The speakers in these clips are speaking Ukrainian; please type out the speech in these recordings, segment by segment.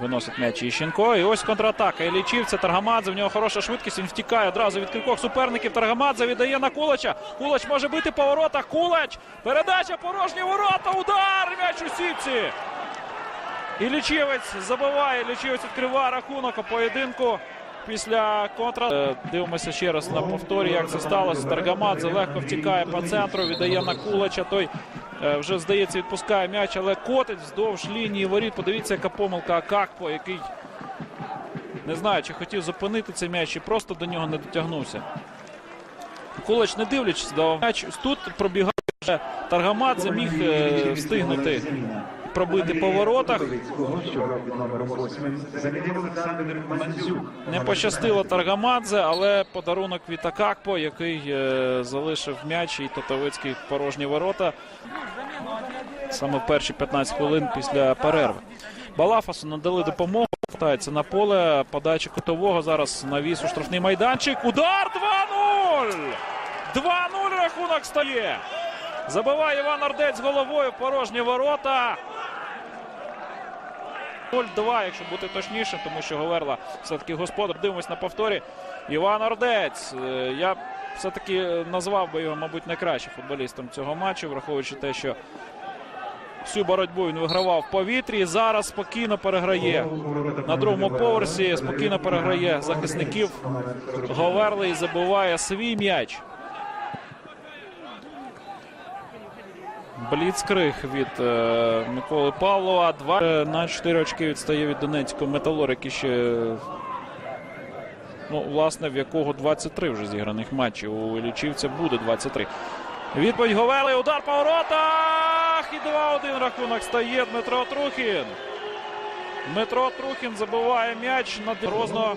Виносить м'яч Іщенко. І ось контратака. Ілічівця, Таргамадзе. В нього хороша швидкість. Він втікає одразу від кількох суперників. Таргамадзе віддає на Кулача. Кулач може бити по воротах. Кулач. Передача порожні ворота. Удар. М'яч у сітці. Ілічівець забиває. Ілічівець відкриває рахунок у поєдинку. Після контра Е, дивимося ще раз на повторі, як це сталося. Таргамадзе легко втікає по центру, віддає на Кулача. Той вже здається відпускає м'яч, але котить вздовж лінії воріт. Подивіться, яка помилка Акакпо, який не знаю, чи хотів зупинити цей м'яч, чи просто до нього не дотягнувся. Кулач, не дивлячись, давав м'яч. Тут пробігає вже Таргамадзе, міг е, встигнути пробити по воротах. Номер 8 замінив Олександр Мандзюк. Не пощастило Таргамадзе, але подарунок від Акакпо, який е, залишив м'яч і Тотовицький порожні ворота. Саме в перші 15 хвилин після перерви. Балафасу надали допомогу. Вертається на поле. Подача кутового. Зараз навіс у штрафний майданчик. Удар 2-0! 2-0 рахунок стає. Забиває Іван Ордець головою порожні ворота. 0-2, якщо бути точніше, тому що Говерла все-таки господар. Дивимось на повторі. Іван Ордець. Е, Я все-таки назвав би його, мабуть, найкращим футболістом цього матчу, враховуючи те, що всю боротьбу він вигравав в повітрі. Зараз спокійно переграє на другому поверсі. Спокійно переграє захисників Говерли і забиває свій м'яч. Бліцкриг від е, Миколи Павлова. Два е, на 4 очки відстає від Донецького металор, який ще, ну, власне, в якого 23 вже зіграних матчів. У Лічівця буде 23. Відповідь Говели. Удар по воротах. І 2-1 рахунок стає Дмитро Трухін. Дмитро Трухін забиває м'яч на Грозно.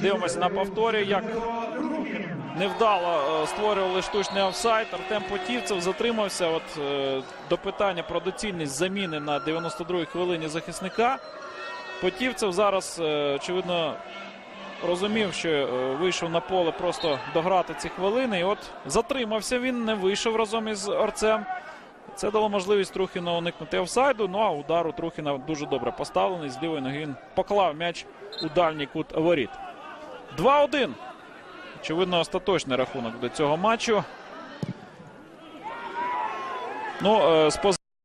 Дивимося на повторі, як невдало е, створювали штучний офсайд. Артем Потівцев затримався от, е, до питання про доцільність заміни на 92-й хвилині захисника. Потівцев зараз, е, очевидно, розумів, що вийшов на поле просто дограти ці хвилини. І от затримався він, не вийшов разом із Орцем. Це дало можливість Трухіна уникнути офсайду. Ну а удар у Трухіна дуже добре поставлений. З лівої ноги він поклав м'яч у дальній кут воріт. 2-1. Очевидно, остаточний рахунок до цього матчу. Ну, е, з